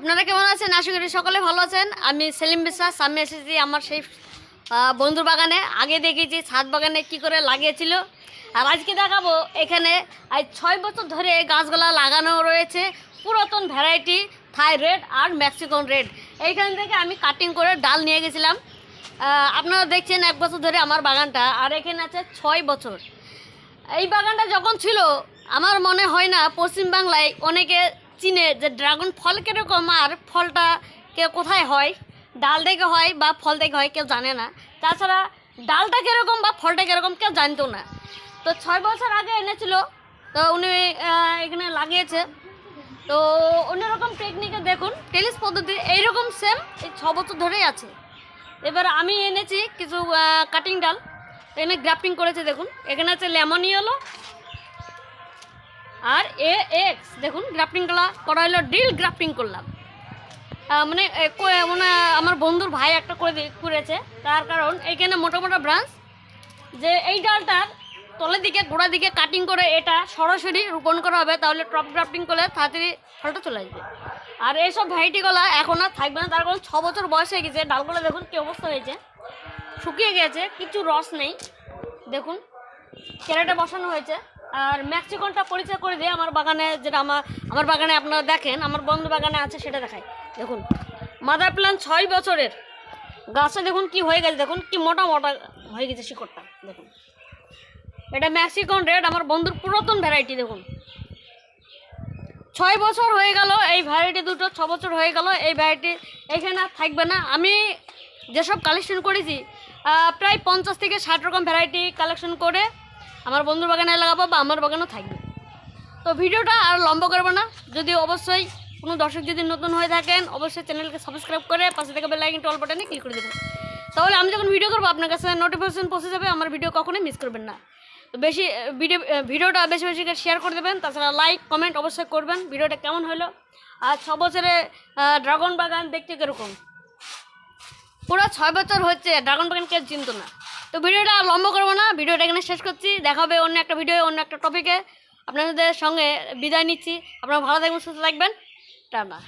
আপনারা কেমন আছেন? আশা করি সকলে ভালো আছেন। আমি সেলিম বিশ্বাস আমি এসেছি আমার সেই বন্ধুর বাগানে। আগে দেখেছি ছাদ বাগানে কি করে লাগিয়েছিল। আর আজকে দেখাবো এখানে আজ ছয় বছর ধরে গাছগুলা লাগানো রয়েছে। পুরাতন ভ্যারাইটি থাই রেড আর মেক্সিকন রেড। এইখান থেকে আমি কাটিং করে ডাল নিয়ে গেছিলাম। আপনারা দেখছেন এক বছর ধরে আমার বাগানটা। আর এখানে আছে ছয় বছর। এই বাগানটা যখন ছিল, আমার মনে হয় না পশ্চিমবাংলায় অনেকে চিনে যে ড্রাগন ফল কীরকম আর ফলটা কে কোথায় হয়, ডাল থেকে হয় বা ফল থেকে হয় কেউ জানে না। তাছাড়া ডালটা কীরকম বা ফলটা কীরকম কেউ জানতো না। তো ছয় বছর আগে এনেছিল, তো উনি এখানে লাগিয়েছে। তো অন্যরকম টেকনিকে দেখুন টেলিস পদ্ধতি এইরকম সেম এই ছ বছর ধরেই আছে। এবার আমি এনেছি কিছু কাটিং ডাল। এখানে গ্রাফটিং করেছে, দেখুন। এখানে আছে লেমন ইয়েলো আর এ এক্স, দেখুন গ্রাফটিংগুলো করা হলো ড্রিল গ্রাফটিং করলাম। মানে মানে আমার বন্ধুর ভাই একটা করে করেছে, তার কারণ এইখানে মোটা মোটা ব্রাঞ্চ যে এই ডালটার তলের দিকে গোড়ার দিকে কাটিং করে এটা সরাসরি রোপণ করা হবে, তাহলে টপ গ্রাফটিং করলে তাড়াতাড়ি ফলটা চলে আসবে। আর এইসব ভ্যারাইটিগুলো এখন আর থাকবে না, তার কারণ ছ বছর বয়স হয়ে গেছে, ডালগুলো দেখুন কী অবস্থা হয়েছে। শুকিয়ে গেছে, কিছু রস নেই, দেখুন ক্যারেটে বসানো হয়েছে। আর ম্যাক্সিকনটা পরিচয় করে দিয়ে আমার বাগানে যেটা আমার আমার বাগানে আপনারা দেখেন, আমার বন্ধু বাগানে আছে, সেটা দেখাই। দেখুন মাদার প্ল্যান ছয় বছরের। গাছে দেখুন কি হয়ে গেছে, দেখুন কি মোটা মোটা হয়ে গেছে শিকড়টা, দেখুন। এটা ম্যাক্সিকন রেড, আমার বন্ধুর পুরাতন ভ্যারাইটি, দেখুন। ছয় বছর হয়ে গেল, এই ভ্যারাইটি দুটো, ছ বছর হয়ে গেল, এই ভ্যারাইটি এখানে আর থাকবে না। আমি যেসব কালেকশন করেছি প্রায় পঞ্চাশ থেকে ষাট রকম ভ্যারাইটি কালেকশন করে আমার বন্ধুর বাগানে লাগাবো বা আমার বাগানেও থাকবে। তো ভিডিওটা আর লম্বা করব না। যদি অবশ্যই কোনো দর্শক যদি নতুন হয়ে থাকেন, অবশ্যই চ্যানেলকে সাবস্ক্রাইব করে পাশে থেকে বেল আইকনটা অল বাটনে ক্লিক করে দেবেন। তাহলে আমি যখন ভিডিও করব, আপনার কাছে নোটিফিকেশন পৌঁছে যাবে, আমার ভিডিও কখনোই মিস করবেন না। তো বেশি ভিডিও ভিডিওটা বেশি বেশি করে শেয়ার করে দেবেন। তাছাড়া লাইক কমেন্ট অবশ্যই করবেন, ভিডিওটা কেমন হলো? আর ছ বছরে ড্রাগন বাগান দেখতে কীরকম? পুরো ছয় বছর হচ্ছে ড্রাগন বাগান কেউ চিনত না। তো ভিডিওটা লম্বা করব না, ভিডিওটা এখানে শেষ করছি। দেখা হবে অন্য একটা ভিডিও, অন্য একটা টপিকে আপনাদের সঙ্গে বিদায় নিচ্ছি। আপনারা ভালো থাকবেন, সুস্থ থাকবেন। টাটা।